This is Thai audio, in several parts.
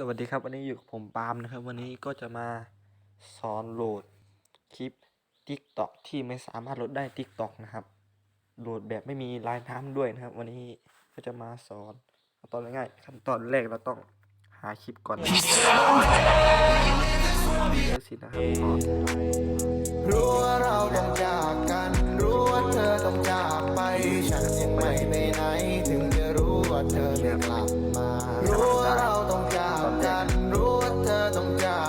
สวัสดีครับวันนี้อยู่กับผมปาล์มนะครับ วันนี้ก็จะมาสอนโหลดคลิป TikTok ที่ไม่สามารถโหลดได้ TikTok นะครับ โหลดแบบไม่มีลายน้ำด้วยนะครับ วันนี้ก็จะมาสอนตอนง่ายๆขั้นตอนแรกเราต้องหาคลิปก่อนสินะครับรู้ว่าเราต้องจากกันรู้ว่าเธอต้องจากไปฉันยังไม่ไปไหนถึงจะรู้ว่าเธอไม่กลับ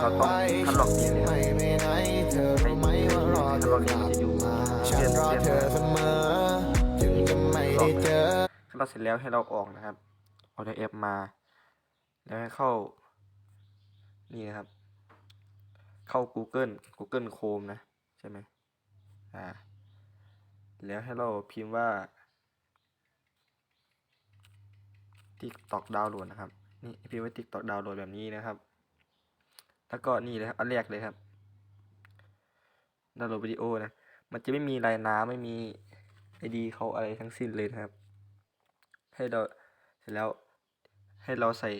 ต้องจากไปฉันยังไม่ไหนเธอรู้ไหมว่ารอเธอกลับมาฉันรอเธอเสมอถึงจะไม่ได้เจอถ้าเราเสร็จแล้วให้เราออกนะครับออกจากแอปมา แล้วให้เข้า นี่นะครับ เข้า Google Google Chrome นะ ใช่ไหมอ่า แล้วให้เราพิมพ์ว่า TikTok ดาวน์โหลดนะครับ นี่พิมพ์ว่า TikTok ดาวน์โหลดแบบนี้นะครับ แล้วก็นี่เลยครับอันแรกเลยครับดาวน์โหลดวิดีโอนะมันจะไม่มีลายน้ำไม่มีไอดีเขาอะไรทั้งสิ้นเลยนะครับ ให้เราเสร็จแล้วให้เราใส่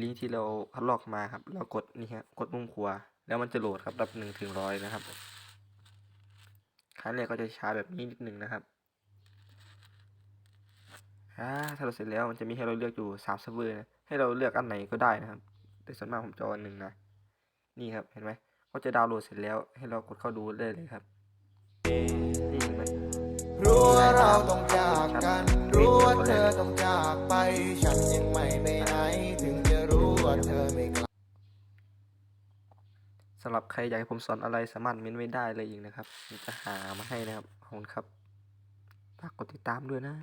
ลิงก์ที่เราคัดลอกมาครับ เรากดนี่ครับกดมุมขวาแล้วมันจะโหลดครับรับหนึ่งถึงร้อยนะครับครั้งแรกก็จะช้าแบบนี้นิดหนึ่งนะครับถ้าเราเสร็จแล้วมันจะมีให้เราเลือกอยู่สามเซิร์ฟเวอร์นะให้เราเลือกอันไหนก็ได้นะครับ แต่ส่วนมากผมจะเอาอันหนึ่งนะ นี่ครับเห็นไหมเขาจะดาวน์โหลดเสร็จแล้วให้เรากดเข้าดูได้เลยครับนี่เห็นไหมรู้ว่าเราต้องจากกันรู้ว่าเธอต้องจากไป ฉันยังไม่ไปไหนถึงจะรู้ว่าเธอไม่กลับสำหรับใครอยากให้ผมสอนอะไรสามารถเม้นไว้ได้เลยอีกนะครับผมจะหามาให้นะครับขอบคุณครับฝากกดติดตามด้วยนะ